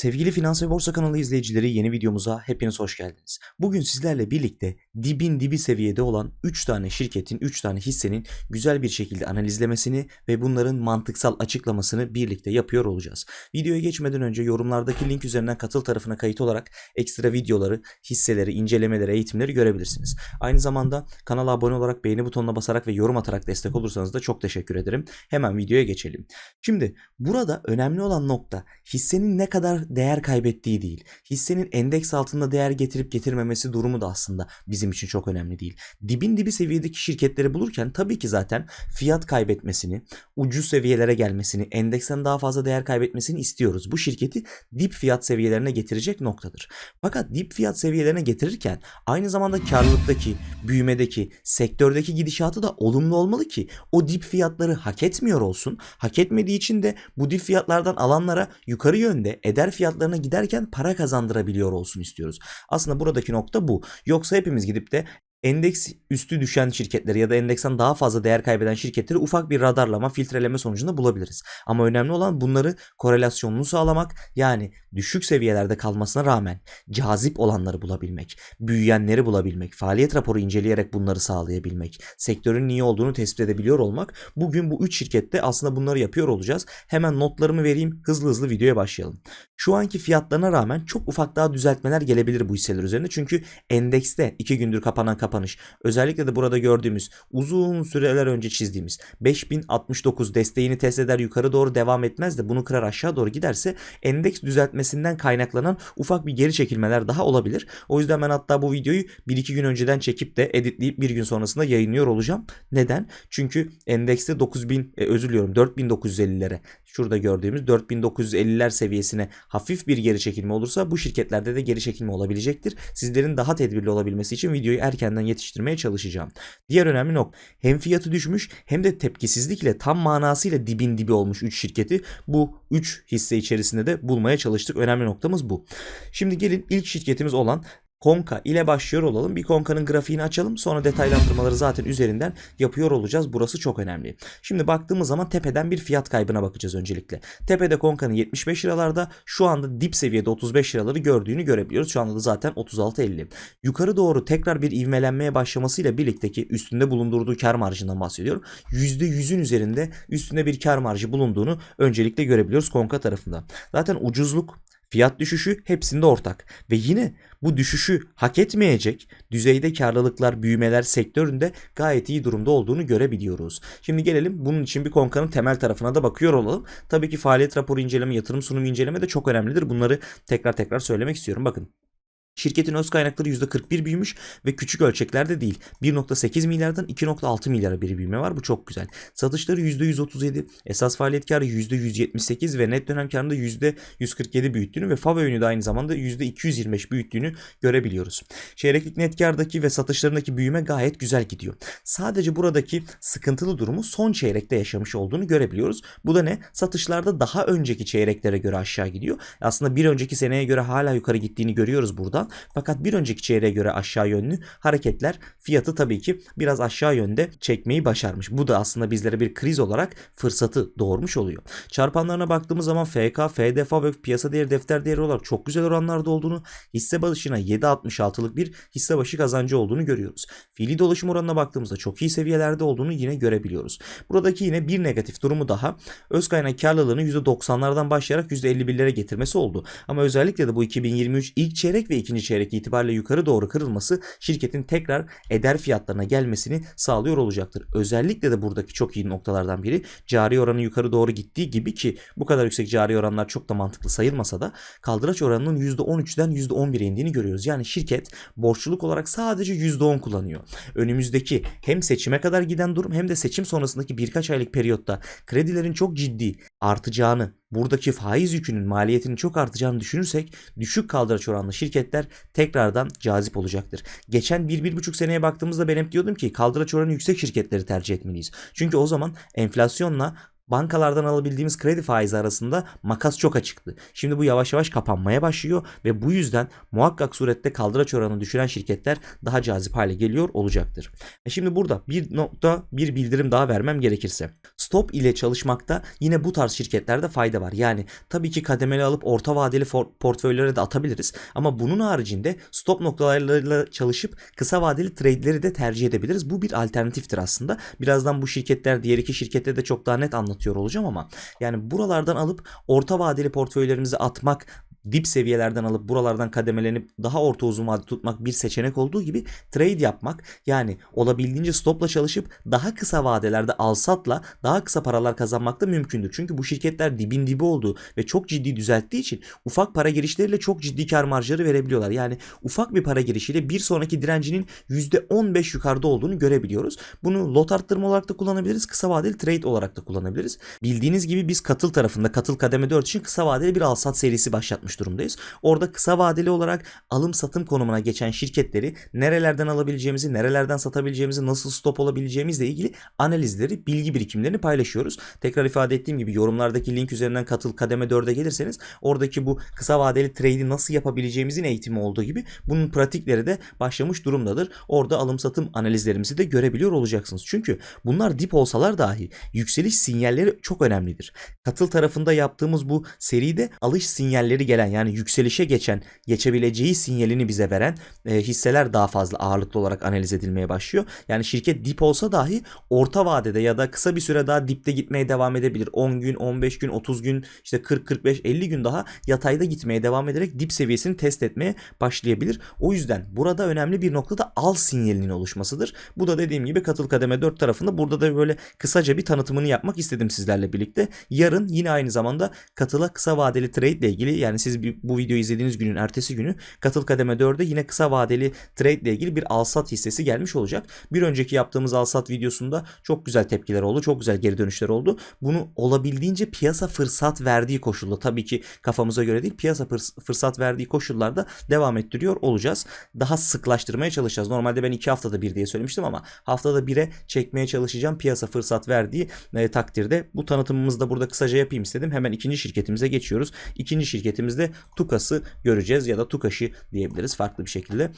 Sevgili Finans ve Borsa kanalı izleyicileri yeni videomuza hepiniz hoş geldiniz. Bugün sizlerle birlikte dibin dibi seviyede olan 3 tane şirketin, 3 tane hissenin güzel bir şekilde analizlemesini ve bunların mantıksal açıklamasını birlikte yapıyor olacağız. Videoya geçmeden önce yorumlardaki link üzerinden katıl tarafına kayıt olarak ekstra videoları, hisseleri, incelemeleri, eğitimleri görebilirsiniz. Aynı zamanda kanala abone olarak beğeni butonuna basarak ve yorum atarak destek olursanız da çok teşekkür ederim. Hemen videoya geçelim. Şimdi burada önemli olan nokta hissenin ne kadar değer kaybettiği değil. Hissenin endeks altında değer getirip getirmemesi durumu da aslında bizim için çok önemli değil. Dibin dibi seviyedeki şirketleri bulurken tabii ki zaten fiyat kaybetmesini, ucuz seviyelere gelmesini, endeksten daha fazla değer kaybetmesini istiyoruz. Bu şirketi dip fiyat seviyelerine getirecek noktadır. Fakat dip fiyat seviyelerine getirirken aynı zamanda karlılıktaki, büyümedeki, sektördeki gidişatı da olumlu olmalı ki o dip fiyatları hak etmiyor olsun. Hak etmediği için de bu dip fiyatlardan alanlara yukarı yönde eder fiyatlarına giderken para kazandırabiliyor olsun istiyoruz. Aslında buradaki nokta bu. Yoksa hepimiz gidip de endeks üstü düşen şirketleri ya da endeksten daha fazla değer kaybeden şirketleri ufak bir radarlama, filtreleme sonucunda bulabiliriz. Ama önemli olan bunları korelasyonunu sağlamak yani düşük seviyelerde kalmasına rağmen cazip olanları bulabilmek, büyüyenleri bulabilmek, faaliyet raporu inceleyerek bunları sağlayabilmek, sektörün iyi olduğunu tespit edebiliyor olmak. Bugün bu 3 şirkette aslında bunları yapıyor olacağız. Hemen notlarımı vereyim, hızlı hızlı videoya başlayalım. Şu anki fiyatlarına rağmen çok ufak daha düzeltmeler gelebilir bu hisseler üzerinde. Çünkü endekste 2 gündür kapanan kapanış. Özellikle de burada gördüğümüz uzun süreler önce çizdiğimiz 5069 desteğini test eder yukarı doğru devam etmez de bunu kırar aşağı doğru giderse endeks düzeltmesinden kaynaklanan ufak bir geri çekilmeler daha olabilir. O yüzden ben hatta bu videoyu 1-2 gün önceden çekip de editleyip bir gün sonrasında yayınlıyor olacağım. Neden? Çünkü endekste 9000 e, özür diliyorum 4950'lere şurada gördüğümüz 4950'ler seviyesine hafif bir geri çekilme olursa bu şirketlerde de geri çekilme olabilecektir. Sizlerin daha tedbirli olabilmesi için videoyu erkenden yetiştirmeye çalışacağım. Diğer önemli nokta hem fiyatı düşmüş hem de tepkisizlikle tam manasıyla dibin dibi olmuş 3 şirketi bu 3 hisse içerisinde de bulmaya çalıştık. Önemli noktamız bu. Şimdi gelin ilk şirketimiz olan Konka ile başlıyor olalım. Bir Konka'nın grafiğini açalım. Sonra detaylandırmaları zaten üzerinden yapıyor olacağız. Burası çok önemli. Şimdi baktığımız zaman tepeden bir fiyat kaybına bakacağız öncelikle. Tepede Konka'nın 75 liralarda şu anda dip seviyede 35 liraları gördüğünü görebiliyoruz. Şu anda da zaten 36.50. Yukarı doğru tekrar bir ivmelenmeye başlamasıyla birlikteki üstünde bulundurduğu kar marjından bahsediyorum. %100'ün üzerinde üstünde bir kar marjı bulunduğunu öncelikle görebiliyoruz Konka tarafında. Zaten ucuzluk Fiyat düşüşü hepsinde ortak ve yine bu düşüşü hak etmeyecek düzeyde karlılıklar, büyümeler sektöründe gayet iyi durumda olduğunu görebiliyoruz. Şimdi gelelim bunun için bir konkanın temel tarafına da bakıyor olalım. Tabii ki faaliyet raporu inceleme, yatırım sunumu inceleme de çok önemlidir. Bunları tekrar tekrar söylemek istiyorum. Bakın Şirketin öz kaynakları %41 büyümüş ve küçük ölçeklerde değil. 1.8 milyardan 2.6 milyara bir büyüme var. Bu çok güzel. Satışları %137, esas faaliyet karı %178 ve net dönem karında %147 büyüttüğünü ve FAV yönü de aynı zamanda %225 büyüttüğünü görebiliyoruz. Çeyreklik net kardaki ve satışlarındaki büyüme gayet güzel gidiyor. Sadece buradaki sıkıntılı durumu son çeyrekte yaşamış olduğunu görebiliyoruz. Bu da ne? Satışlarda daha önceki çeyreklere göre aşağı gidiyor. Aslında bir önceki seneye göre hala yukarı gittiğini görüyoruz buradan. Fakat bir önceki çeyreğe göre aşağı yönlü hareketler fiyatı tabii ki biraz aşağı yönde çekmeyi başarmış. Bu da aslında bizlere bir kriz olarak fırsatı doğurmuş oluyor. Çarpanlarına baktığımız zaman FK, FDF ve piyasa değeri defter değeri olarak çok güzel oranlarda olduğunu, hisse başına 7.66'lık bir hisse başı kazancı olduğunu görüyoruz. Fiili dolaşım oranına baktığımızda çok iyi seviyelerde olduğunu yine görebiliyoruz. Buradaki yine bir negatif durumu daha öz kaynak karlılığını %90'lardan başlayarak %51'lere getirmesi oldu. Ama özellikle de bu 2023 ilk çeyrek ve ikinci çeyrek itibariyle yukarı doğru kırılması şirketin tekrar eder fiyatlarına gelmesini sağlıyor olacaktır. Özellikle de buradaki çok iyi noktalardan biri cari oranı yukarı doğru gittiği gibi ki bu kadar yüksek cari oranlar çok da mantıklı sayılmasa da kaldıraç oranının %13'den %11'e indiğini görüyoruz. Yani şirket borçluluk olarak sadece %10 kullanıyor. Önümüzdeki hem seçime kadar giden durum hem de seçim sonrasındaki birkaç aylık periyotta kredilerin çok ciddi artacağını buradaki faiz yükünün maliyetinin çok artacağını düşünürsek düşük kaldıraç oranlı şirketler tekrardan cazip olacaktır. Geçen 1-1,5 seneye baktığımızda ben hep diyordum ki kaldıraç oranı yüksek şirketleri tercih etmeliyiz. Çünkü o zaman enflasyonla bankalardan alabildiğimiz kredi faizi arasında makas çok açıktı. Şimdi bu yavaş yavaş kapanmaya başlıyor ve bu yüzden muhakkak surette kaldıraç oranını düşüren şirketler daha cazip hale geliyor olacaktır. E şimdi burada bir nokta bir bildirim daha vermem gerekirse. Stop ile çalışmakta yine bu tarz şirketlerde fayda var. Yani tabii ki kademeli alıp orta vadeli portföylere de atabiliriz. Ama bunun haricinde stop noktalarıyla çalışıp kısa vadeli trade'leri de tercih edebiliriz. Bu bir alternatiftir aslında. Birazdan bu şirketler diğer iki şirkette de çok daha net anlatıyor olacağım ama yani buralardan alıp orta vadeli portföylerimizi atmak dip seviyelerden alıp buralardan kademelenip daha orta uzun vade tutmak bir seçenek olduğu gibi trade yapmak yani olabildiğince stopla çalışıp daha kısa vadelerde alsatla daha kısa paralar kazanmak da mümkündür. Çünkü bu şirketler dibin dibi olduğu ve çok ciddi düzelttiği için ufak para girişleriyle çok ciddi kar marjları verebiliyorlar. Yani ufak bir para girişiyle bir sonraki direncinin %15 yukarıda olduğunu görebiliyoruz. Bunu lot arttırma olarak da kullanabiliriz. Kısa vadeli trade olarak da kullanabiliriz. Bildiğiniz gibi biz katıl tarafında katıl kademe 4 için kısa vadeli bir alsat serisi başlatmış durumdayız. Orada kısa vadeli olarak alım satım konumuna geçen şirketleri nerelerden alabileceğimizi, nerelerden satabileceğimizi, nasıl stop olabileceğimizle ilgili analizleri, bilgi birikimlerini paylaşıyoruz. Tekrar ifade ettiğim gibi yorumlardaki link üzerinden katıl kademe 4'e gelirseniz oradaki bu kısa vadeli trade'i nasıl yapabileceğimizin eğitimi olduğu gibi bunun pratikleri de başlamış durumdadır. Orada alım satım analizlerimizi de görebiliyor olacaksınız. Çünkü bunlar dip olsalar dahi yükseliş sinyalleri çok önemlidir. Katıl tarafında yaptığımız bu seride alış sinyalleri gelen yani yükselişe geçen, geçebileceği sinyalini bize veren e, hisseler daha fazla ağırlıklı olarak analiz edilmeye başlıyor. Yani şirket dip olsa dahi orta vadede ya da kısa bir süre daha dipte gitmeye devam edebilir. 10 gün, 15 gün, 30 gün, işte 40, 45, 50 gün daha yatayda gitmeye devam ederek dip seviyesini test etmeye başlayabilir. O yüzden burada önemli bir noktada al sinyalinin oluşmasıdır. Bu da dediğim gibi katıl kademe 4 tarafında burada da böyle kısaca bir tanıtımını yapmak istedim sizlerle birlikte. Yarın yine aynı zamanda katıla kısa vadeli trade ile ilgili yani siz bir- bu videoyu izlediğiniz günün ertesi günü katıl kademe 4'e yine kısa vadeli trade ile ilgili bir alsat hissesi gelmiş olacak. Bir önceki yaptığımız alsat videosunda çok güzel tepkiler oldu. Çok güzel geri dönüşler oldu. Bunu olabildiğince piyasa fırsat verdiği koşulda tabii ki kafamıza göre değil piyasa fırs- fırsat verdiği koşullarda devam ettiriyor olacağız. Daha sıklaştırmaya çalışacağız. Normalde ben iki haftada bir diye söylemiştim ama haftada bire çekmeye çalışacağım piyasa fırsat verdiği e, takdirde. Bu tanıtımımızı da burada kısaca yapayım istedim. Hemen ikinci şirketimize geçiyoruz. İkinci şirketimizde Tukas'ı göreceğiz ya da Tukaş'ı diyebiliriz farklı bir şekilde.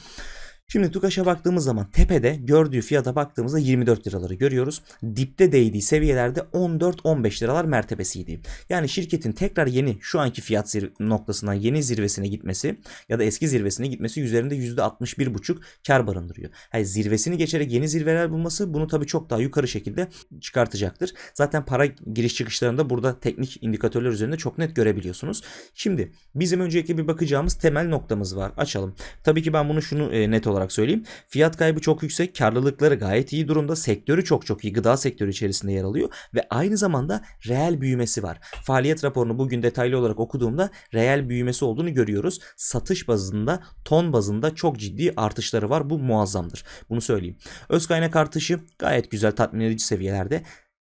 Şimdi Tukaş'a baktığımız zaman tepede gördüğü fiyata baktığımızda 24 liraları görüyoruz. Dipte değdiği seviyelerde 14-15 liralar mertebesiydi. Yani şirketin tekrar yeni şu anki fiyat noktasından yeni zirvesine gitmesi ya da eski zirvesine gitmesi üzerinde %61,5 kar barındırıyor. Yani zirvesini geçerek yeni zirveler bulması bunu tabii çok daha yukarı şekilde çıkartacaktır. Zaten para giriş çıkışlarında burada teknik indikatörler üzerinde çok net görebiliyorsunuz. Şimdi bizim öncelikle bir bakacağımız temel noktamız var. Açalım. Tabii ki ben bunu şunu e, net olarak söyleyeyim. Fiyat kaybı çok yüksek, karlılıkları gayet iyi durumda. Sektörü çok çok iyi. Gıda sektörü içerisinde yer alıyor ve aynı zamanda reel büyümesi var. Faaliyet raporunu bugün detaylı olarak okuduğumda reel büyümesi olduğunu görüyoruz. Satış bazında, ton bazında çok ciddi artışları var. Bu muazzamdır. Bunu söyleyeyim. Öz kaynak artışı gayet güzel tatmin edici seviyelerde.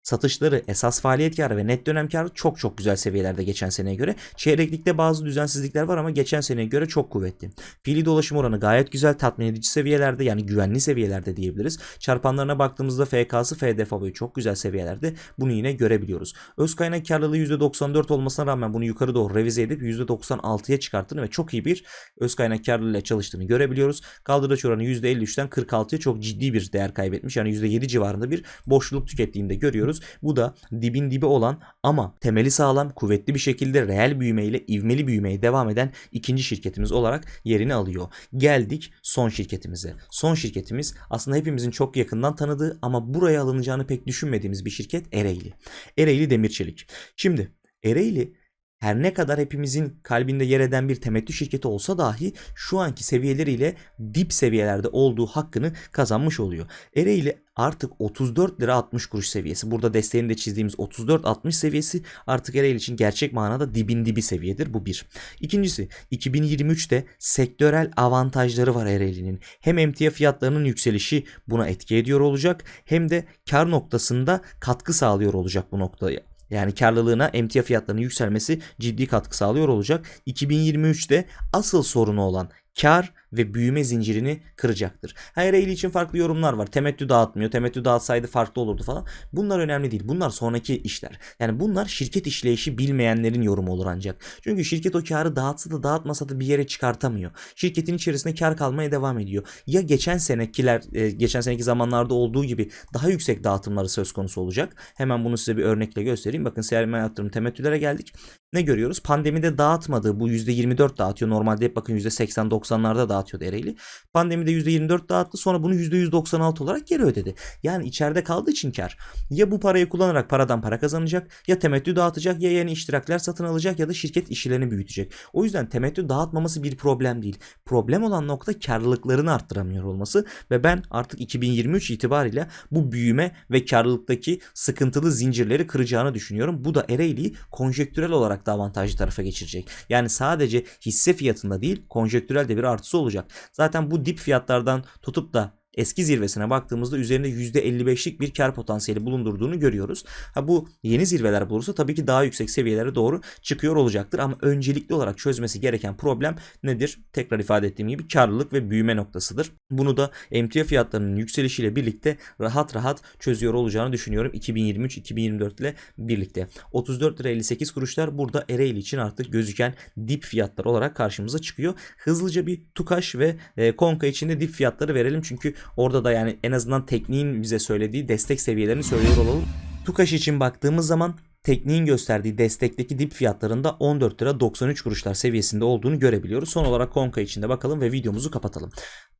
Satışları, esas faaliyet karı ve net dönem karı çok çok güzel seviyelerde geçen seneye göre. Çeyreklikte bazı düzensizlikler var ama geçen seneye göre çok kuvvetli. Fiili dolaşım oranı gayet güzel tatmin edici seviyelerde yani güvenli seviyelerde diyebiliriz. Çarpanlarına baktığımızda FK'sı, FDFA'yı çok güzel seviyelerde bunu yine görebiliyoruz. Öz kaynak karlılığı %94 olmasına rağmen bunu yukarı doğru revize edip %96'ya çıkarttığını ve çok iyi bir öz kaynak karlılığıyla çalıştığını görebiliyoruz. Kaldıraç oranı %53'ten 46'ya çok ciddi bir değer kaybetmiş. Yani %7 civarında bir boşluk tükettiğini de görüyoruz. Bu da dibin dibi olan ama temeli sağlam, kuvvetli bir şekilde reel büyümeyle ivmeli büyümeye devam eden ikinci şirketimiz olarak yerini alıyor. Geldik son şirketimize. Son şirketimiz aslında hepimizin çok yakından tanıdığı ama buraya alınacağını pek düşünmediğimiz bir şirket Ereğli. Ereğli Demir Çelik. Şimdi Ereğli her ne kadar hepimizin kalbinde yer eden bir temettü şirketi olsa dahi şu anki seviyeleriyle dip seviyelerde olduğu hakkını kazanmış oluyor. Ereğli artık 34 lira 60 kuruş seviyesi. Burada desteğini de çizdiğimiz 34-60 seviyesi artık Ereğli için gerçek manada dibin dibi seviyedir. Bu bir. İkincisi 2023'te sektörel avantajları var Ereğli'nin. Hem emtia fiyatlarının yükselişi buna etki ediyor olacak hem de kar noktasında katkı sağlıyor olacak bu noktaya. Yani karlılığına emtia fiyatlarının yükselmesi ciddi katkı sağlıyor olacak. 2023'te asıl sorunu olan kar ve büyüme zincirini kıracaktır. Her eğri için farklı yorumlar var. Temettü dağıtmıyor. Temettü dağıtsaydı farklı olurdu falan. Bunlar önemli değil. Bunlar sonraki işler. Yani bunlar şirket işleyişi bilmeyenlerin yorumu olur ancak. Çünkü şirket o karı dağıtsa da dağıtmasa da bir yere çıkartamıyor. Şirketin içerisinde kar kalmaya devam ediyor. Ya geçen senekiler, e, geçen seneki zamanlarda olduğu gibi daha yüksek dağıtımları söz konusu olacak. Hemen bunu size bir örnekle göstereyim. Bakın sermaye yatırım temettülere geldik. Ne görüyoruz? Pandemide dağıtmadığı bu %24 dağıtıyor. Normalde hep bakın %80-90'larda dağıtıyordu Ereğli. Pandemide %24 dağıttı sonra bunu %196 olarak geri ödedi. Yani içeride kaldığı için kar. Ya bu parayı kullanarak paradan para kazanacak ya temettü dağıtacak ya yeni iştirakler satın alacak ya da şirket işlerini büyütecek. O yüzden temettü dağıtmaması bir problem değil. Problem olan nokta karlılıklarını arttıramıyor olması ve ben artık 2023 itibariyle bu büyüme ve karlılıktaki sıkıntılı zincirleri kıracağını düşünüyorum. Bu da Ereğli'yi konjektürel olarak da avantajlı tarafa geçirecek. Yani sadece hisse fiyatında değil konjektürel de bir artısı olacak. Zaten bu dip fiyatlardan tutup da eski zirvesine baktığımızda üzerinde %55'lik bir kar potansiyeli bulundurduğunu görüyoruz. Ha bu yeni zirveler bulursa tabii ki daha yüksek seviyelere doğru çıkıyor olacaktır ama öncelikli olarak çözmesi gereken problem nedir? Tekrar ifade ettiğim gibi karlılık ve büyüme noktasıdır. Bunu da emtia fiyatlarının yükselişiyle birlikte rahat rahat çözüyor olacağını düşünüyorum 2023-2024 ile birlikte. 34 lira 58 kuruşlar burada Ereğli için artık gözüken dip fiyatlar olarak karşımıza çıkıyor. Hızlıca bir Tukaş ve e, Konka için de dip fiyatları verelim çünkü orada da yani en azından tekniğin bize söylediği destek seviyelerini söylüyor olalım. Tukaş için baktığımız zaman tekniğin gösterdiği destekteki dip fiyatlarında 14 lira 93 kuruşlar seviyesinde olduğunu görebiliyoruz. Son olarak Konka için de bakalım ve videomuzu kapatalım.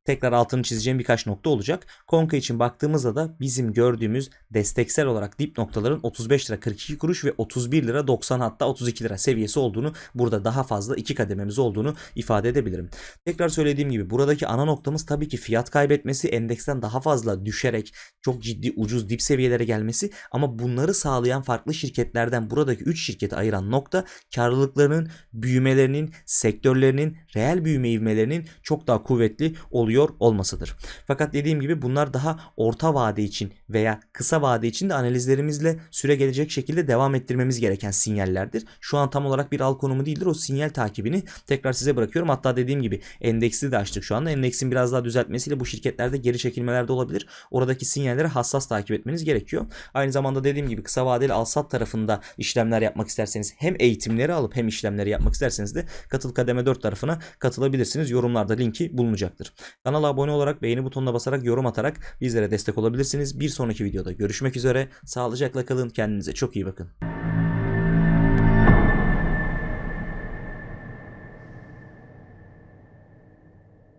Tekrar altını çizeceğim birkaç nokta olacak. Konka için baktığımızda da bizim gördüğümüz desteksel olarak dip noktaların 35 lira 42 kuruş ve 31 lira 90 hatta 32 lira seviyesi olduğunu burada daha fazla iki kadememiz olduğunu ifade edebilirim. Tekrar söylediğim gibi buradaki ana noktamız tabii ki fiyat kaybetmesi endeksten daha fazla düşerek çok ciddi ucuz dip seviyelere gelmesi ama bunları sağlayan farklı şirketlerden buradaki 3 şirketi ayıran nokta karlılıklarının büyümelerinin sektörlerinin reel büyüme ivmelerinin çok daha kuvvetli oluyor olmasıdır. Fakat dediğim gibi bunlar daha orta vade için veya kısa vade için de analizlerimizle süre gelecek şekilde devam ettirmemiz gereken sinyallerdir. Şu an tam olarak bir al konumu değildir. O sinyal takibini tekrar size bırakıyorum. Hatta dediğim gibi endeksi de açtık şu anda. Endeksin biraz daha düzeltmesiyle bu şirketlerde geri çekilmeler de olabilir. Oradaki sinyalleri hassas takip etmeniz gerekiyor. Aynı zamanda dediğim gibi kısa vadeli al-sat tarafında işlemler yapmak isterseniz hem eğitimleri alıp hem işlemleri yapmak isterseniz de katıl kademe 4 tarafına katılabilirsiniz. Yorumlarda linki bulunacaktır. Kanala abone olarak beğeni butonuna basarak yorum atarak bizlere destek olabilirsiniz. Bir sonraki videoda görüşmek üzere. Sağlıcakla kalın. Kendinize çok iyi bakın.